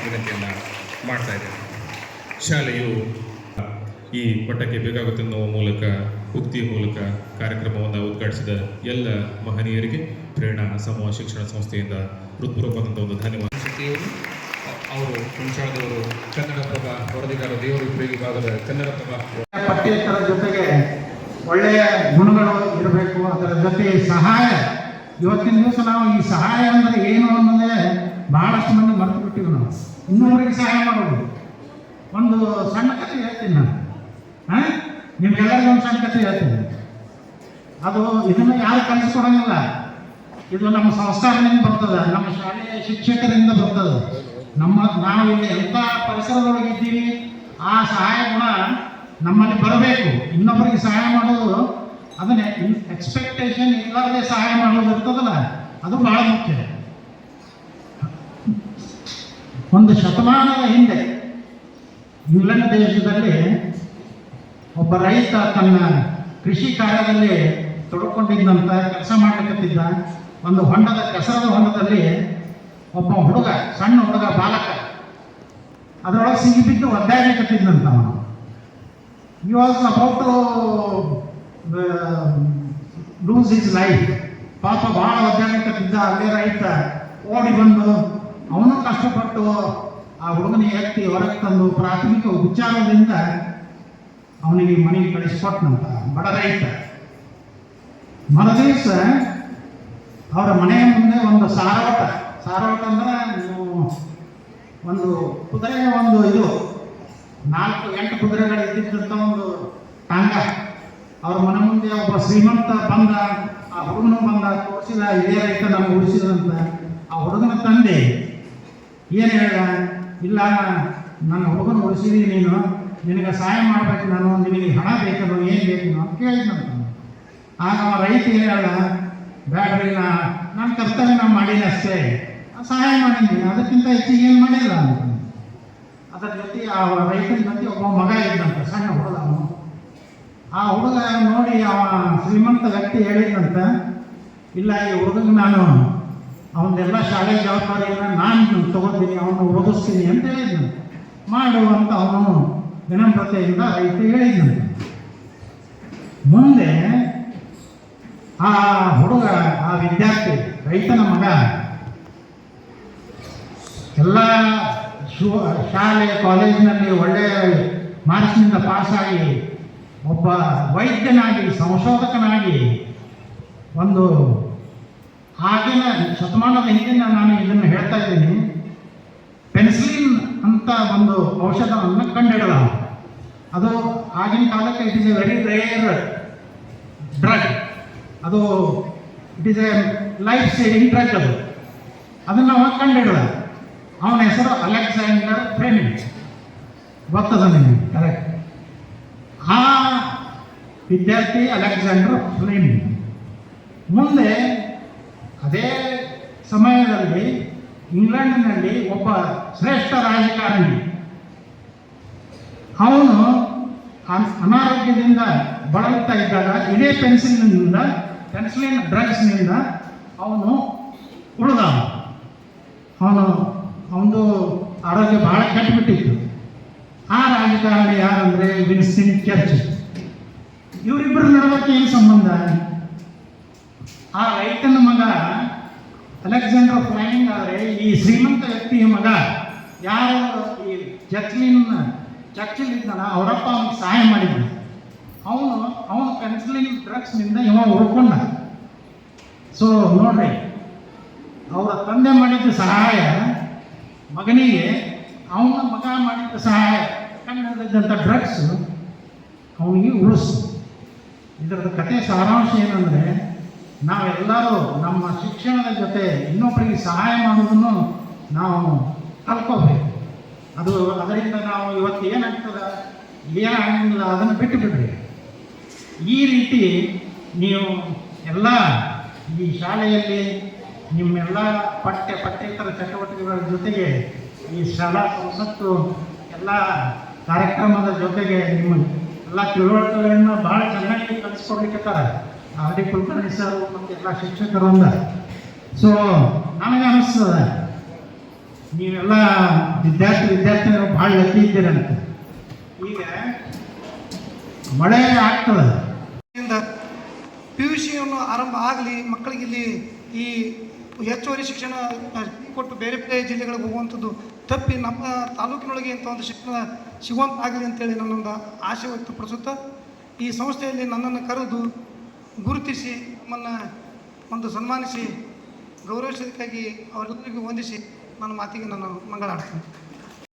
ವಿನಂತಿಯನ್ನು ಮಾಡ್ತಾ ಇದ್ದೇನೆ ಶಾಲೆಯು ಈ ಮಟ್ಟಕ್ಕೆ ಬೇಕಾಗುತ್ತೆ ಅನ್ನುವ ಮೂಲಕ ಉಕ್ತಿಯ ಮೂಲಕ ಕಾರ್ಯಕ್ರಮವನ್ನು ಉದ್ಘಾಟಿಸಿದ ಎಲ್ಲ ಮಹನೀಯರಿಗೆ ಪ್ರೇರಣಾ ಸಮೂಹ ಶಿಕ್ಷಣ ಸಂಸ್ಥೆಯಿಂದ ಹೃತ್ಪೂರ್ವಕವಾದಂಥ ಒಂದು ಧನ್ಯವಾದ. ಅವರು ಹುಣಸಾಳದವರು ಕನ್ನಡಪ್ರಭ ವರದಿಗಾರ ದೇವರು ಉಪಯೋಗಿ ಭಾಗದ ಕನ್ನಡಪ್ರಭ ಪಠ್ಯೇತರ ಜೊತೆಗೆ ಒಳ್ಳೆಯ ಗುಣಗಳು ಇರಬೇಕು ಅದರ ಜೊತೆ ಸಹಾಯ ಇವತ್ತಿನ ದಿವಸ ನಾವು ಈ ಸಹಾಯ ಅಂದರೆ ಏನು ಅನ್ನೋದೇ ಬಹಳಷ್ಟು ಮಂದಿ ಮರೆತು ಬಿಟ್ಟಿವಿ ನಾವು ಇನ್ನೊಬ್ಬರಿಗೆ ಸಹಾಯ ಮಾಡೋದು. ಒಂದು ಸಣ್ಣ ಕಥೆ ಹೇಳ್ತೀನಿ ನಾನು. ಹಾಂ? ನಿಮ್ಗೆಲ್ಲರಿಗೂ ಒಂದು ಸಣ್ಣ ಕಥೆ ಹೇಳ್ತೀನಿ. ಅದು ಇದನ್ನು ಯಾರು ಕಲಿಸ್ಕೊಡಂಗಿಲ್ಲ. ಇದು ನಮ್ಮ ಸಂಸ್ಕಾರದಿಂದ ಬರ್ತದೆ, ನಮ್ಮ ಶಾಲೆಯ ಶಿಕ್ಷಕರಿಂದ ಬರ್ತದೆ. ನಮ್ಮ ನಾವು ಇಲ್ಲಿ ಎಂಥ ಪರಿಸರದೊಳಗಿದ್ದೀವಿ, ಆ ಸಹಾಯ ಗುಣ ನಮ್ಮಲ್ಲಿ ಬರಬೇಕು. ಇನ್ನೊಬ್ಬರಿಗೆ ಸಹಾಯ ಮಾಡೋದು ಅದನ್ನೇ ಎಕ್ಸ್ಪೆಕ್ಟೇಷನ್ ಇಲ್ಲದೆ ಸಹಾಯ ಮಾಡೋದು ಇರ್ತದಲ್ಲ, ಅದು ಬಹಳ ಮುಖ್ಯ. ಒಂದು ಶತಮಾನದ ಹಿಂದೆ ಇಂಗ್ಲೆಂಡ್ ದೇಶದಲ್ಲಿ ಒಬ್ಬ ರೈತ ತನ್ನ ಕೃಷಿ ಕಾರ್ಯದಲ್ಲಿ ತೊಡ್ಕೊಂಡಿದ್ದಂತ ಕೆಲಸ ಮಾಡ್ಲಿಕ್ಕತ್ತಿದ್ದ ಒಂದು ಹೊಂಡದ, ಕೆಸರದ ಹೊಂಡದಲ್ಲಿ ಒಬ್ಬ ಹುಡುಗ, ಸಣ್ಣ ಹುಡುಗ ಬಾಲಕ, ಅದರೊಳಗೆ ಸಿಗಿಬಿದ್ದು ಒದ್ದಾಡಲಿಕ್ಕತ್ತಿದ್ದಂತ ಅವನು ಇವಾಗ ಅಬೌಟ್ ಲೂಸ್ ಇಸ್ ಲೈಫ್ ಪಾಪ ಭಾಳ ಬಿದ್ದ ಅಲ್ಲೇ ರೈತ ಓಡಿ ಬಂದು ಅವನು ಕಷ್ಟಪಟ್ಟು ಆ ಹುಡುಗನಿಗೆ ಎತ್ತಿ ಹೊರಗೆ ತಂದು ಪ್ರಾಥಮಿಕ ಉಪಚಾರದಿಂದ ಅವನಿಗೆ ಮನೆಗೆ ಕಳಿಸ್ಕೊಟ್ಟನಂತ ಬಡ ರೈತ. ಮರದಿವಸ ಅವರ ಮನೆಯ ಮುಂದೆ ಒಂದು ಸಾರೋಟ ಸಾರೋಟ ಅಂದ್ರೆ ನೀವು ಒಂದು ಕುದುರೆ ಒಂದು ಇದು. ನಾಲ್ಕು, ಎಂಟು ಕುದುರೆಗಳು ಇದ್ದಿದ್ದಂಥ ಒಂದು ಟಾಂಗ. ಅವ್ರ ಮನೆ ಮುಂದೆ ಒಬ್ಬ ಶ್ರೀಮಂತ ಬಂದ, ಆ ಹುಡುಗನ ಬಂದ, ತೋರಿಸಿದ ಹಿರಿಯ ರೈತ ನಮ್ಗೆ ಉಳಿಸಿದಂತ ಆ ಹುಡುಗನ ತಂದೆ ಏನು ಹೇಳ ಇಲ್ಲ, ನನ್ನ ಹುಡುಗನ ಉಳಿಸಿದಿ ನೀನು, ನಿನಗೆ ಸಹಾಯ ಮಾಡ್ಬೇಕು ನಾನು, ನಿನಗೆ ಹಣ ಬೇಕದು, ಏನು ಬೇಕು ಅಂತ ಕೇಳಿದ್ನಂತ ಆಗ ಅವ ರೈತ ಏನು ಹೇಳ್ದ? ಬೇಡ್ರಿ ನಾ ನನ್ನ ಕರ್ತವ್ಯ ನಾನು ಮಾಡೀನಿ ಅಷ್ಟೇ. ಸಹಾಯ ಮಾಡೀನಿ ಅದಕ್ಕಿಂತ ಹೆಚ್ಚಿಗೆ ಏನು ಮಾಡಿಲ್ಲ ಅಂತ. ಅದರ ಜೊತೆ ಆ ರೈತನ ಜೊತೆ ಒಬ್ಬ ಮಗ ಇದ್ದಂತ, ಸಣ್ಣ ಹುಡುಗ ಅವನು. ಆ ಹುಡುಗ ನೋಡಿ ಅವ ಶ್ರೀಮಂತ ವ್ಯಕ್ತಿ ಹೇಳಿದಂತ ಇಲ್ಲ, ಈ ಹುಡುಗ ನಾನು ಅವನ್ನೆಲ್ಲ ಶಾಲೆ ಜವಾಬ್ದಾರಿಯನ್ನು ನಾನು ತಗೋತೀನಿ ಅವನು ಓದಿಸ್ತೀನಿ ಅಂತ ಹೇಳಿದ್ನು ಮಾಡುವಂತ ಅವನು ವಿನಮ್ರತೆಯಿಂದ ರೈತ ಹೇಳಿದ್ನು ಮುಂದೆ ಆ ಹುಡುಗ, ಆ ವಿದ್ಯಾರ್ಥಿ, ರೈತನ ಮಗ, ಎಲ್ಲ ಶಾಲೆ ಕಾಲೇಜಿನಲ್ಲಿ ಒಳ್ಳೆಯ ಮಾರ್ಕ್ಸ್ನಿಂದ ಪಾಸಾಗಿ ಒಬ್ಬ ವೈದ್ಯನಾಗಿ, ಸಂಶೋಧಕನಾಗಿ ಒಂದು ಆಗಿನ ಶತಮಾನದ ಹಿಂದಿನ ನಾನು ಇದನ್ನು ಹೇಳ್ತಾ ಇದ್ದೀನಿ. ಪೆನ್ಸಿಲಿನ್ ಅಂತ ಒಂದು ಔಷಧವನ್ನು ಕಂಡುಹಿಡಿದ ಅದು ಆಗಿನ ಕಾಲಕ್ಕೆ it is a very rare drug ಅದು it is a life saving drug ಅದು. ಅದನ್ನು ಅವ ಕಂಡುಹಿಡಿದ ಅವನ ಹೆಸರು ಅಲೆಕ್ಸಾಂಡರ್ ಫ್ರೆಮಿಟ್ಸ್ ಗೊತ್ತದ ನಿಮಗೆ? ಕರೆಕ್ಟ್ ಆ ವಿದ್ಯಾರ್ಥಿ ಅಲೆಕ್ಸಾಂಡರ್ ಫ್ಲೇಮ್ ಮುಂದೆ ಅದೇ ಸಮಯದಲ್ಲಿ ಇಂಗ್ಲೆಂಡ್ನಲ್ಲಿ ಒಬ್ಬ ಶ್ರೇಷ್ಠ ರಾಜಕಾರಣಿ. ಅವನು ಅನ್- ಅನಾರೋಗ್ಯದಿಂದ ಬಳಲ್ತಾ ಇದ್ದಾಗ, ಇದೇ ಪೆನ್ಸಿಲ್ನಿಂದ, ಪೆನ್ಸಿಲಿನ್ ಡ್ರಗ್ಸ್ನಿಂದ ಅವನು ಉಳಿದ ಅವನು, ಅವನದು ಆರೋಗ್ಯ ಬಹಳ ಕೆಟ್ಟಬಿಟ್ಟಿತ್ತು. ಆ ರಾಜಕಾರಣಿ ಯಾರಂದ್ರೆ ವಿನ್ಸಿನ್ ಚರ್ಚ್. ಇವರಿಬ್ಬರು ನಡುವಕ್ಕೆ ಏನು ಸಂಬಂಧ? ಆ ರೈತನ ಮಗ ಅಲೆಕ್ಸಾಂಡರ್ ಫ್ಲೈಂಗ್ ಆದರೆ ಈ ಶ್ರೀಮಂತ ವ್ಯಕ್ತಿಯ ಮಗ ಯಾರು ಈ ಜಕ್ಲಿನ್ ಚರ್ಚಿಲ್ ಇದ್ದಾನ ಅವರಪ್ಪ ಅವನಿಗೆ ಸಹಾಯ ಮಾಡಿದ್ರು. ಅವನು ಅವನು ಪೆನ್ಸಿಲಿನ್ ಡ್ರಗ್ಸ್ನಿಂದ ಇವ ಹುಡ್ಕೊಂಡ. ಸೊ ನೋಡ್ರಿ, ಅವರ ತಂದೆ ಮಾಡಿದ್ದ ಸಹಾಯ ಮಗನಿಗೆ, ಅವನ ಮಗ ಮಾಡಿದ್ದ ಸಹಾಯ. ಕಂಡಿದ್ದಂಥ ಡ್ರಗ್ಸ್ ಅವನಿಗೆ ಉಳಿಸು ಇದರದ ಕತೆ ಸಾರಾಂಶ ಏನಂದರೆ, ನಾವೆಲ್ಲರೂ ನಮ್ಮ ಶಿಕ್ಷಣದ ಜೊತೆ ಇನ್ನೊಬ್ಬರಿಗೆ ಸಹಾಯ ಮಾಡೋದನ್ನು ನಾವು ಕಲ್ಕೋಬೇಕು ಅದು ಅದರಿಂದ ನಾವು ಇವತ್ತು ಏನಾಗ್ತದೆ? ಏನಾಗಿಲ್ಲ ಅದನ್ನು ಬಿಟ್ಟು ಬಿಡ್ರಿ. ಈ ರೀತಿ ನೀವು ಎಲ್ಲ ಈ ಶಾಲೆಯಲ್ಲಿ ನಿಮ್ಮೆಲ್ಲ ಪಠ್ಯ ಪಠ್ಯೇತರ ಚಟುವಟಿಕೆಗಳ ಜೊತೆಗೆ ಈ ಶಾಲಾ ಸಂಸತ್ತು ಎಲ್ಲ ಕಾರ್ಯಕ್ರಮದ ಜೊತೆಗೆ ನಿಮ್ಮ ಎಲ್ಲ ತಿಳುವಳಿಕೆಗಳನ್ನು ಭಾಳ ಚೆನ್ನಾಗಿ ಕಲಿಸ್ಕೊಡ್ಲಿಕ್ಕತ್ತಾರ ಆರ್ ಡಿ ಕುಲಕರ್ಣಿ ಸರ್ ಮತ್ತು ಎಲ್ಲ ಶಿಕ್ಷಕರಿಂದ ಸೊ ನನಗೆ ಅನಿಸ್ತದೆ, ನೀವೆಲ್ಲ ವಿದ್ಯಾರ್ಥಿ ವಿದ್ಯಾರ್ಥಿಗಳು ಭಾಳ ಲಕ್ಕಿ ಇದ್ದೀರಂತ ಈಗ ಮಳೆ ಆಗ್ತದೆ. ಪಿ ಯು ಸಿಯನ್ನು ಆರಂಭ ಆಗಲಿ, ಮಕ್ಕಳಿಗೆ ಇಲ್ಲಿ ಈ ಹೆಚ್ಚುವರಿ ಶಿಕ್ಷಣ ಕೊಟ್ಟು ಬೇರೆ ಬೇರೆ ಜಿಲ್ಲೆಗಳಿಗೆ ಹೋಗುವಂಥದ್ದು ತಪ್ಪಿ ನಮ್ಮ ತಾಲೂಕಿನೊಳಗೆ ಇಂಥ ಒಂದು ಶಿಕ್ಷಣ ಸಿಗುವಂತಾಗಲಿ ಅಂತೇಳಿ ನನ್ನೊಂದು ಆಶೆ ವ್ಯಕ್ತಪಡಿಸುತ್ತಾ ಈ ಸಂಸ್ಥೆಯಲ್ಲಿ ನನ್ನನ್ನು ಕರೆದು ಗುರುತಿಸಿ, ನಮ್ಮನ್ನು ಒಂದು ಸನ್ಮಾನಿಸಿ ಗೌರವಿಸೋದಕ್ಕಾಗಿ ಅವರೆಲ್ಲರಿಗೂ ವಂದಿಸಿ ನನ್ನ ಮಾತಿಗೆ ನಾನು ಮಂಗಳಾಡ್ತೀನಿ.